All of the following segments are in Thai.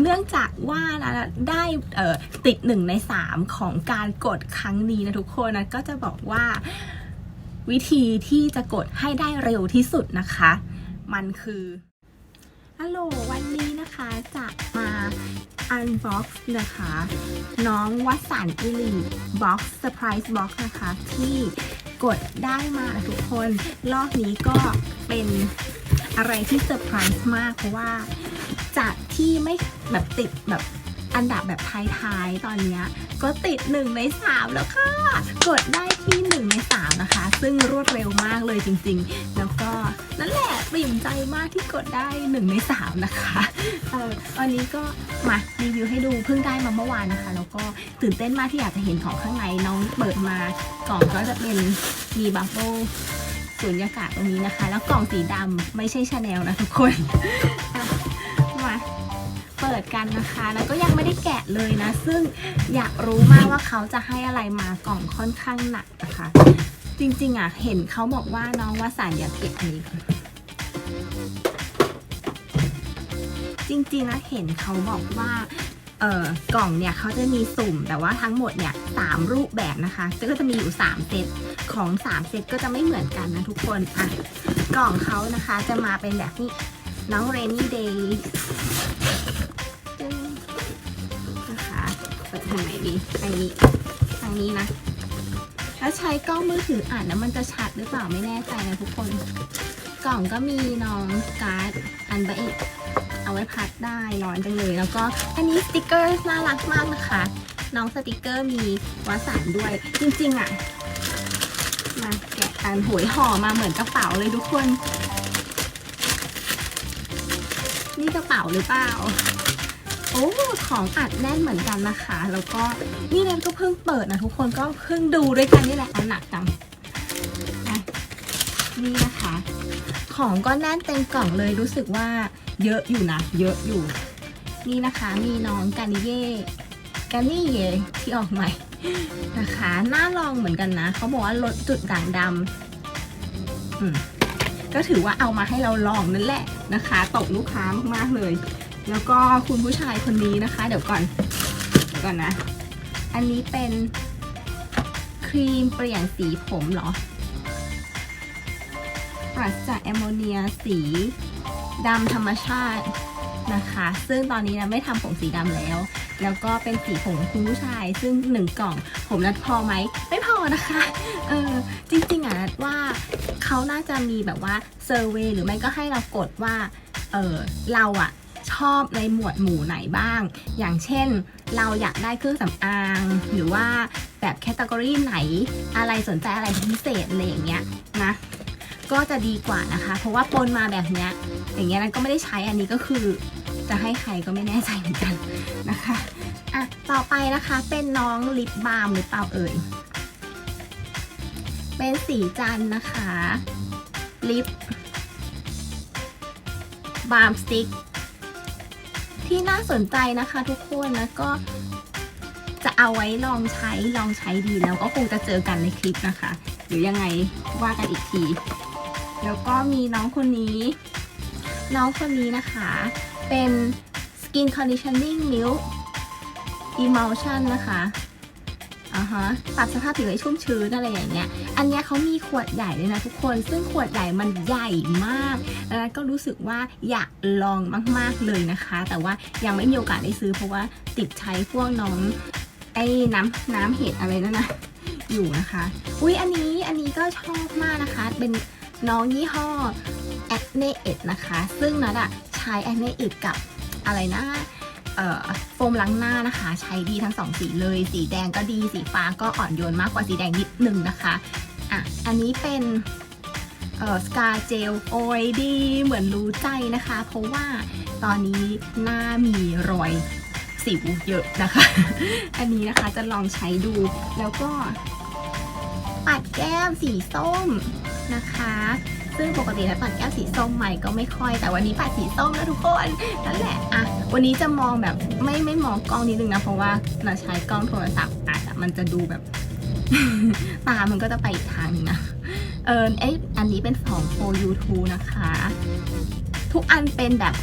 เนื่องจากว่านะได้ติดหนึ่งในสามของการกดครั้งนี้นะทุกคนนะก็จะบอกว่าวิธีที่จะกดให้ได้เร็วที่สุดนะคะ มันคือฮัลโหลวันนี้นะคะจะมา unbox นะคะ น้องวัสันอิลีบ็อกซ์เซอร์ไพรส์บ็อกซ์นะคะ ที่กดได้มานะทุกคน รอบนี้ก็เป็นอะไรที่เซอร์ไพรส์มากเพราะว่า จากที่ไม่แบบติดแบบอันดับแบบท้ายๆ ตอนนี้ก็ติดหนึ่งในสามแล้วค่ะ กดได้ที่หนึ่งในสามนะคะ ซึ่งรวดเร็วมากเลยจริงๆ แล้วก็นั่นแหละปริ่มใจมากที่กดได้หนึ่งในสามนะคะเออวันนี้ก็มารีวิวให้ดูเพิ่งได้มาเมื่อวานนะคะ แล้วก็ตื่นเต้นมากที่อยากจะเห็นของข้างในน้องเปิดมากล่องก็จะเป็นมีบับเบิลสูญญากาศตรงนี้นะคะ แล้วกล่องสีดำไม่ใช่ชาแนลนะทุกคน ปิดกันนะคะ แล้วก็ยังไม่ได้แกะเลยนะ ซึ่งอยากรู้มากว่าเขาจะให้อะไรมากล่องค่อนข้างหนักนะคะ จริงๆอะเห็นเขาบอกว่าน้องว่าสารอย่าเก็บนี้จริงๆนะเห็นเขาบอกว่าเออกล่องเนี่ยเขาจะมีสุ่มแต่ว่าทั้งหมดเนี่ยสามรูปแบบนะคะก็จะมีอยู่สามเซตของสามเซตก็จะไม่เหมือนกันนะทุกคนอะกล่องเขานะคะจะมาเป็นแบบนี้น้องเรนนี่เดย์ ทางไหนดีอันนี้ทางนี้นะ ถ้าใช้กล้องมือถืออ่านแล้วมันจะชัดหรือเปล่าไม่แน่ใจนะทุกคน กล่องก็มีน้องการ์ดอันบะเอาไว้พัดได้ร้อนจังเลย แล้วก็อันนี้สติกเกอร์น่ารักมากนะคะ น้องสติกเกอร์มีวสันด้วย จริงๆอะมาแกะกันโหยห่อมาเหมือนกระเป๋าเลยทุกคน นี่กระเป๋าหรือเปล่า โอ้ของอัดแน่นเหมือนกันนะคะ แล้วก็นี่เนี่ยก็เพิ่งเปิดนะทุกคนก็เพิ่งดูด้วยกันนี่แหละเอาหนักจังนี่นะคะ ของก็แน่นเต็มกล่องเลยรู้สึกว่าเยอะอยู่นะ เยอะอยู่ นี่นะคะมีน้องกานิเย่กานิเย่ที่ออกใหม่นะคะน่าลองเหมือนกันนะเขาบอกว่าลดจุดด่างดำก็ถือว่าเอามาให้เราลองนั่นแหละนะคะตกลูกค้ามากๆเลย แล้วก็คุณผู้ชายคนนี้นะคะ เดี๋ยวก่อนเดี๋ยวก่อนนะ อันนี้เป็นครีมเปลี่ยนสีผมเหรอ ปราศจากแอมโมเนียสีดำธรรมชาตินะคะ ซึ่งตอนนี้นะไม่ทำผมสีดำแล้ว แล้วก็เป็นสีผมคุณผู้ชาย ซึ่งหนึ่งกล่อง ผมนัดพอไหม ไม่พอนะคะ เออ จริงๆอะนัดว่าเขาน่าจะมีแบบว่าเซอร์เวยหรือไม่ก็ให้เรากดว่า เออเราอะ ชอบในหมวดหมู่ไหนบ้าง อย่างเช่น เราอยากได้เครื่องสำอาง หรือว่าแบบแคตตากรีไหน อะไรสนใจอะไรพิเศษอะไรอย่างเงี้ยนะก็จะดีกว่านะคะ เพราะว่าปนมาแบบเนี้ยอย่างเงี้ยนั้นก็ไม่ได้ใช้อันนี้ก็คือ จะให้ใครก็ไม่แน่ใจเหมือนกันนะคะอะต่อไปนะคะเป็นน้องลิปบาล์มหรือเปล่าเอ่ยเป็นสีจันนะคะลิปบาล์มสติ๊ก ที่น่าสนใจนะคะทุกคนแล้วก็จะเอาไว้ลองใช้ลองใช้ดีแล้วก็คงจะเจอกันในคลิปนะคะ หรือยังไงว่ากันอีกที แล้วก็มีน้องคนนี้ น้องคนนี้นะคะ เป็น Skin Conditioning Milk Emulsion นะคะ อ่าฮะปรับสภาพผิวให้ชุ่มชื้นอะไรอย่างเงี้ย อันเนี้ยเขามีขวดใหญ่เลยนะทุกคน ซึ่งขวดใหญ่มันใหญ่มากแล้วก็รู้สึกว่าอยากลองมาก ๆเลยนะคะ แต่ว่ายังไม่มีโอกาสได้ซื้อเพราะว่าติดใช้พวกน้องไอ้น้ำน้ำเห็ดอะไรนั่นนะอยู่นะคะ อุ้ยอันนี้อันนี้ก็ชอบมากนะคะ เป็นน้องยี่ห้อ Acne e d นะคะ ซึ่งนัดอะใช้ Acne e d กับอะไรนะ โฟมล้างหน้านะคะ ใช้ดีทั้งสองสีเลย สีแดงก็ดีสีฟ้าก็อ่อนโยนมากกว่าสีแดงนิดนึงนะคะอะอันนี้เป็นสกาเจลโอยดีเหมือนรู้ใจนะคะ เพราะว่าตอนนี้หน้ามีรอยสิวเยอะนะคะ อันนี้นะคะจะลองใช้ดูแล้วก็ปัดแก้มสีส้มนะคะ ซึ่งปกติแล้วปัดแก้มสีส้มใหม่ก็ไม่ค่อย แต่วันนี้ปัดสีส้มนะทุกคนนั่นแหละ วันนี้จะมองแบบไม่ไม่มองกล้องนิดนึงนะ เพราะว่าเราใช้กล้องโทรศัพท์อาจจะมันจะดูแบบ ตามันก็จะไปอีกทางนึงนะ เออเอ้ยอันนี้เป็นของ for you t นะคะ ทุกอันเป็นแบบ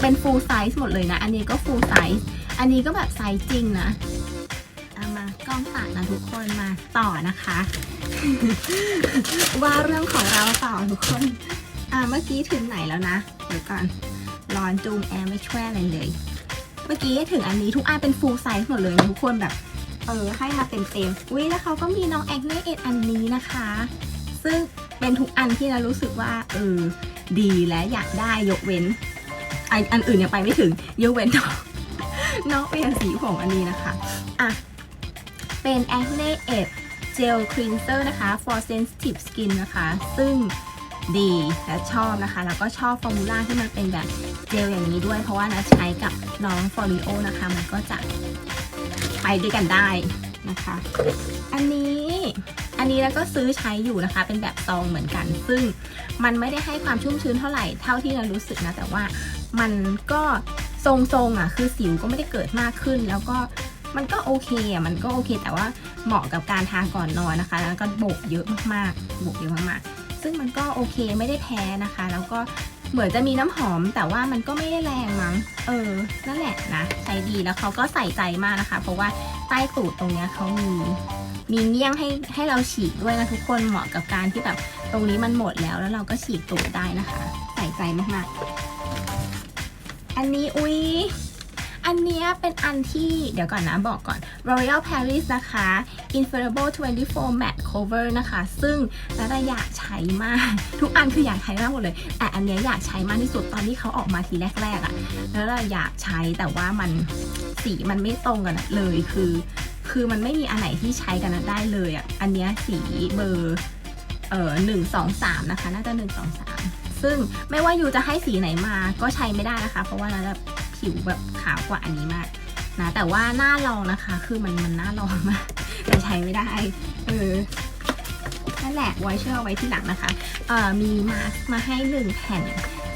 เป็น full size หมดเลยนะ อันนี้ก็ full size อันนี้ก็แบบไซส์จริงนะเอามากล้องตัดนะทุกคนมาต่อนะคะ ว่าเรื่องของเราต่อทุกคน อ่าเมื่อกี้ถึงไหนแล้วนะ เดี๋ยวก่อน ร้อนจูมแอร์ไม่ช่วยอะไรเลย เมื่อกี้ถึงอันนี้ทุกอันเป็น full size หมดเลยทุกคนแบบเออให้มาเต็มๆอุ้ยแล้วเขาก็มีน้องแอคเนเอ็ดอันนี้นะคะ ซึ่งเป็นทุกอันที่เรารู้สึกว่าเออดีและอยากได้ยกเว้นอันอันอื่นยังไปไม่ถึงยกเว้นน้องน้องเปลี่ยนสีผมอันนี้นะคะอะเป็น Acne Ed Gel Cleanser นะคะ for sensitive skin นะคะ ซึ่ง ดีและชอบนะคะ แล้วก็ชอบฟอร์มูล่าที่มันเป็นแบบเจลอย่างนี้ด้วย เพราะว่านะใช้กับน้องฟอริโอนะคะ มันก็จะไปด้วยกันได้นะคะ อันนี้อันนี้แล้วก็ซื้อใช้อยู่นะคะ เป็นแบบซองเหมือนกัน ซึ่งมันไม่ได้ให้ความชุ่มชื้นเท่าไหร่เท่าที่เรารู้สึกนะ แต่ว่ามันก็ทรงๆอะคือสิวก็ไม่ได้เกิดมากขึ้น แล้วก็มันก็โอเคอะมันก็โอเค แต่ว่าเหมาะกับการทาก่อนนอนนะคะ แล้วก็โบกเยอะมากๆโบกเยอะมากๆ ซึ่งมันก็โอเคไม่ได้แพ้นะคะ แล้วก็เหมือนจะมีน้ำหอม แต่ว่ามันก็ไม่ได้แรงมั้ง เออ นั่นแหละนะใช้ดีแล้วเขาก็ใส่ใจมากนะคะ เพราะว่าใต้ตูดตรงเนี้ยเขามี มีเงี้ยงให้ให้เราฉีกด้วยนะทุกคนเหมาะกับการที่แบบตรงนี้มันหมดแล้วแล้วเราก็ฉีกตูดได้นะคะ ใส่ใจมากๆ อันนี้อุ๊ย อันนี้เป็นอันที่เดี๋ยวก่อนนะบอกก่อน L'Oreal Paris นะคะ Infallible 24 Matte Cover นะคะ ซึ่งนาดาอยากใช้มาก ทุกอันคืออยากใช้มากหมดเลย แต่อันนี้อยากใช้มากที่สุดตอนที่เขาออกมาทีแรกๆอะ่ะ แล้วเราอยากใช้แต่ว่ามันสีมันไม่ตรงกันเลยคือ คือมันไม่มีอันไหนที่ใช้กันได้เลยอะ่ะ อันนี้สีเบอร์เอ่อหนึ่งสองสามนะคะ น่าจะหนึ่งสองสามซึ่งไม่ว่ายูจะให้สีไหนมาก็ใช้ไม่ได้นะคะ เพราะว่านาดา ผิวแบบขาวกว่าอันนี้มากนะแต่ว่าหน้าลองนะคะ คือมันมันหน้าลองมากแต่ใช้ไม่ได้เออนั่นแหละไว้เชื่อไว้ที่หลังนะคะเอ่อมีมาสก์มาให้หนึ่งแผ่น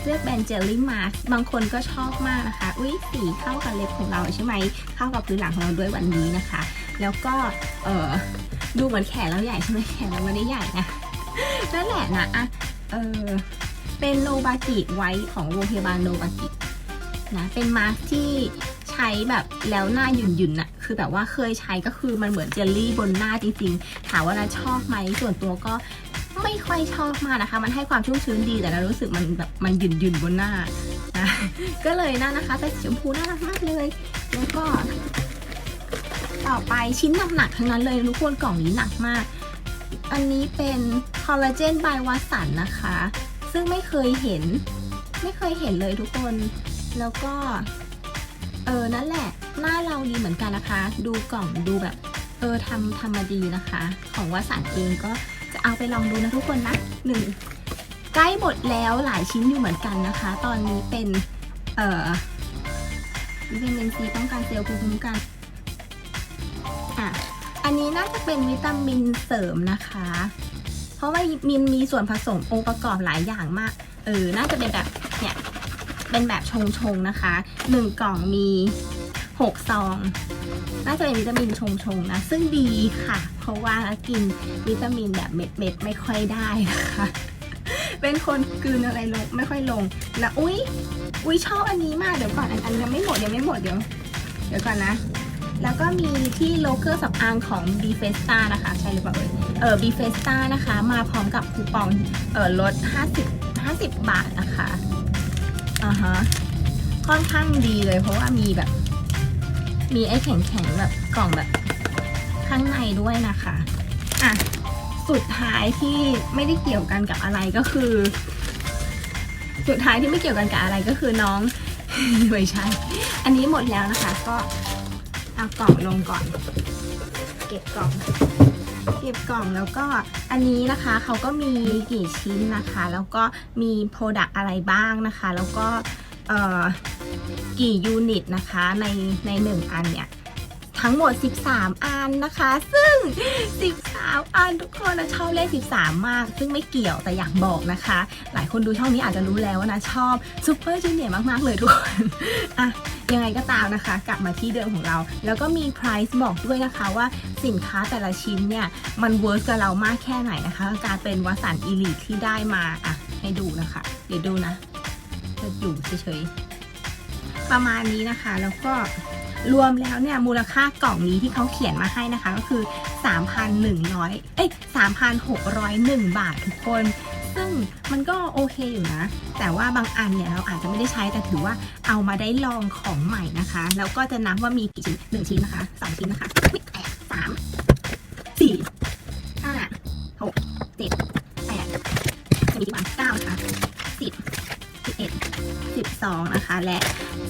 เลือกแบนเจลลี่มาสก์บางคนก็ชอบมากนะคะ อุ้ยสีเข้ากับเล็บของเราใช่ไหมเข้ากับพื้นหลังของเราด้วยวันนี้นะคะ แล้วก็เออดูเหมือนแขนเราใหญ่ใช่ไหมแขนเราไม่ได้ใหญ่นะนั่นแหละนะอะเออเป็นโนบากิไว้ของโรงพยาบาลโนบากิ นะเป็นมาสก์ที่ใช้แบบแล้วหน้าหยุ่นๆน่ะคือแบบว่าเคยใช้ก็คือมันเหมือนเจลลี่บนหน้าจริงๆ ถามว่าเราชอบไหมส่วนตัวก็ไม่ค่อยชอบมากนะคะ มันให้ความชุ่มชื้นดีแต่เรารู้สึกมันแบบมันหยุ่นๆบนหน้านะก็เลยน่านะคะแต่ชมพูน่ารักมากเลย แล้วก็ ต่อไปชิ้นหนักๆทั้งนั้นเลยทุกคนกล่องนี้หนักมาก อันนี้เป็นคอลลาเจนบายวัสันนะคะ ซึ่งไม่เคยเห็น ไม่เคยเห็นเลยทุกคน แล้วก็ เออ นั่นแหละ หน้าเราดีเหมือนกันนะคะ ดูกล่องดูแบบ เออทำทำมาดีนะคะ ของวสันเองก็จะเอาไปลองดูนะทุกคนนะหนึ่งใกล้หมดแล้วหลายชิ้นอยู่เหมือนกันนะคะ ตอนนี้เป็น เอ่อวิตามินซีป้องกันเซลล์ภูมิคุ้มกัน อะ อันนี้น่าจะเป็นวิตามินเสริมนะคะ เพราะว่ามีมีส่วนผสมองค์ประกอบหลายอย่างมาก เออ น่าจะเป็นแบบ เนี่ย เป็นแบบชงชงๆนะคะหนึ่งกล่องมีหกซอง น่าจะเป็นวิตามินชงชงๆนะ ซึ่งดีค่ะ เพราะว่ากินวิตามินแบบเม็ดเม็ดๆไม่ค่อยได้นะคะ เป็นคนกืนอะไรลงไม่ค่อยลงแล้วอุ้ยอุ้ยชอบอันนี้มาก เดี๋ยวก่อนอันอันยังไม่หมดยังไม่หมดเดี๋ยว เดี๋ยวก่อนนะ แล้วก็มีที่โลเคอร์สำอางของ b f e s t a นะคะ ใช่หรือเปล่าเอ่ยเออ b f e s t a นะคะ มาพร้อมกับคูปองเออลด 50 50 บาทนะคะ อ่าฮะค่อนข้างดีเลยเพราะว่ามีแบบ มีไอ้แข็งๆแบบกล่องแบบข้างในด้วยนะคะอะสุดท้ายที่ไม่ได้เกี่ยวกันกับอะไรก็คือ สุดท้ายที่ไม่เกี่ยวกันกับอะไรก็คือน้องไม่ใช่อันนี้หมดแล้วนะคะ ก็เอากล่องลงก่อน เก็บกล่อง เก็บกล่องแล้วก็อันนี้นะคะเขาก็มีกี่ชิ้นนะคะ แล้วก็มีโปรดักอะไรบ้างนะคะ แล้วก็กี่ยูนิตนะคะในในหนึ่งอันเนี่ยทั้งหมด 13 อันนะคะ ซึ่ง 13 อันทุกคนนะชอบเลข 13 มาก ซึ่งไม่เกี่ยวแต่อยากบอกนะคะ หลายคนดูช่องนี้อาจจะรู้แล้วนะชอบซูเปอร์จูเนียร์มาก ๆ เลยทุกคนอะ ยังไงก็ตามนะคะ กลับมาที่เดิมของเรา แล้วก็มี price บอกด้วยนะคะว่าสินค้าแต่ละชิ้นเนี่ย มันเวิร์กกับเรามากแค่ไหนนะคะ การเป็นวสันต์อีลิทที่ได้มาอะให้ดูนะคะ เดี๋ยวดูนะจะอยู่เฉยๆ ประมาณนี้นะคะ แล้วก็รวมแล้วเนี่ยมูลค่ากล่องนี้ที่เขาเขียนมาให้นะคะก็คือ 3,100 เอ้ย 3,601 บาททุกคน ซึ่งมันก็โอเคอยู่นะ แต่ว่าบางอันเนี่ยเราอาจจะไม่ได้ใช้แต่ถือว่าเอามาได้ลองของใหม่นะคะ แล้วก็จะนับว่ามีกี่ชิ้นหนึ่งชิ้นนะคะสองชิ้นนะคะอุ๊ยแปดสามสี่ห้าหกเจ็ดแปดจะมีกี่วันเก้านะคะสิบสิบเอ็ดสิบสองนะคะ และ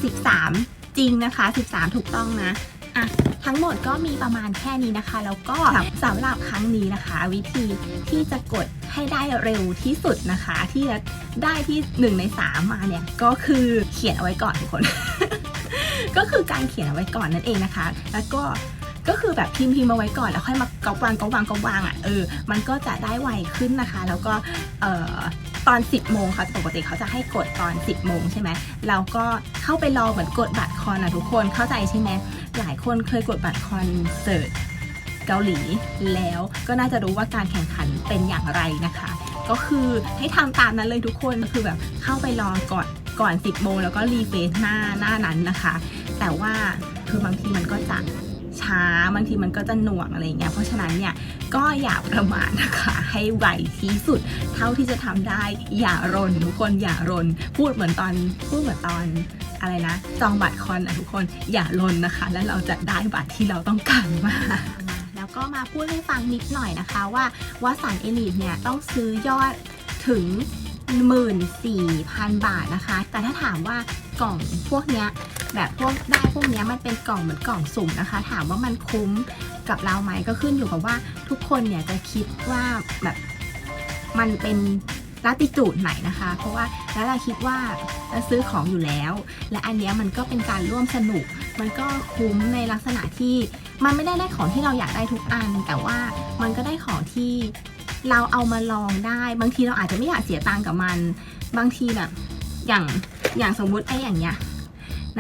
สิบสามจริงนะคะสิบสามถูกต้องนะอะทั้งหมดก็มีประมาณแค่นี้นะคะ แล้วก็สำหรับครั้งนี้นะคะ วิธีที่จะกด ให้ได้เร็วที่สุดนะคะ ที่จะได้ที่หนึ่งในสามมาเนี่ยก็คือเขียนเอาไว้ก่อนทุกคน ก็คือการเขียนเอาไว้ก่อนนั่นเองนะคะ แล้วก็ก็คือแบบพิมพ์พิมพ์เอาไว้ก่อนแล้วค่อยมาก๊อปวางก๊อปวางก๊อปวางอะเออมันก็จะได้ไวขึ้นนะคะ แล้วก็เอ่อตอน 10 โมงค่ะปกติเขาจะให้กดตอน 10 โมงใช่ไหมเราก็เข้าไปรอเหมือนกดบัตรคอนอะทุกคนเข้าใจใช่ไหมหลายคนเคยกดบัตรคอนเสิร์ต เกาหลีแล้วก็น่าจะรู้ว่าการแข่งขันเป็นอย่างไรนะคะ ก็คือให้ทำตามนั้นเลยทุกคนคือแบบเข้าไปรอก่อนก่อน 10โมงแล้วก็รีเฟรชหน้าหน้านั้นนะคะ แต่ว่าคือบางทีมันก็จะช้าบางทีมันก็จะหน่วงอะไรเงี้ยเพราะฉะนั้นเนี่ยก็อย่าประมาทนะคะให้ไวที่สุด เท่าที่จะทำได้อย่ารนทุกคนอย่ารน พูดเหมือนตอนพูดเหมือนตอนอะไรนะ จองบัตรคอนอะทุกคนอย่ารนนะคะ แล้วเราจะได้บัตรที่เราต้องการมา ก็มาพูดให้ฟังนิดหน่อยนะคะว่าวาสันเอลิทเนี่ยต้องซื้อยอดถึง 14,000 บาทนะคะ แต่ถ้าถามว่ากล่องพวกเนี้ยแบบพวกได้พวกเนี้ยมันเป็นกล่องเหมือนกล่องสุ่มนะคะ ถามว่ามันคุ้มกับเราไหมก็ขึ้นอยู่กับว่าทุกคนเนี่ยจะคิดว่าแบบมันเป็น ลัติจูดไหนนะคะ เพราะว่าแล้วเราคิดว่าเราซื้อของอยู่แล้ว และอันนี้มันก็เป็นการร่วมสนุก มันก็คุ้มในลักษณะที่มันไม่ได้ได้ของที่เราอยากได้ทุกอัน แต่ว่ามันก็ได้ของที่เราเอามาลองได้ บางทีเราอาจจะไม่อยากเสียตังค์กับมัน บางทีแบบอย่างอย่างสมมุติไอ้อย่างเงี้ย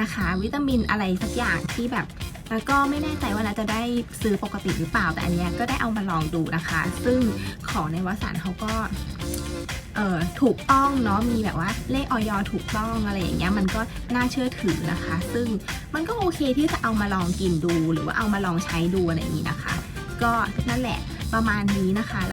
นะคะ วิตามินอะไรสักอย่างที่แบบแล้วก็ไม่แน่ใจว่าเราจะได้ซื้อปกติหรือเปล่าแต่อันเนี้ยก็ได้เอามาลองดูนะคะ ซึ่งของในวสานเขาก็ เอ่อถูกต้องเนาะมีแบบว่าเลขออยถูกต้องอะไรอย่างเงี้ยมันก็น่าเชื่อถือนะคะ ซึ่งมันก็โอเคที่จะเอามาลองกินดู หรือว่าเอามาลองใช้ดูอะไรอย่างนี้นะคะ ก็นั่นแหละประมาณนี้นะคะ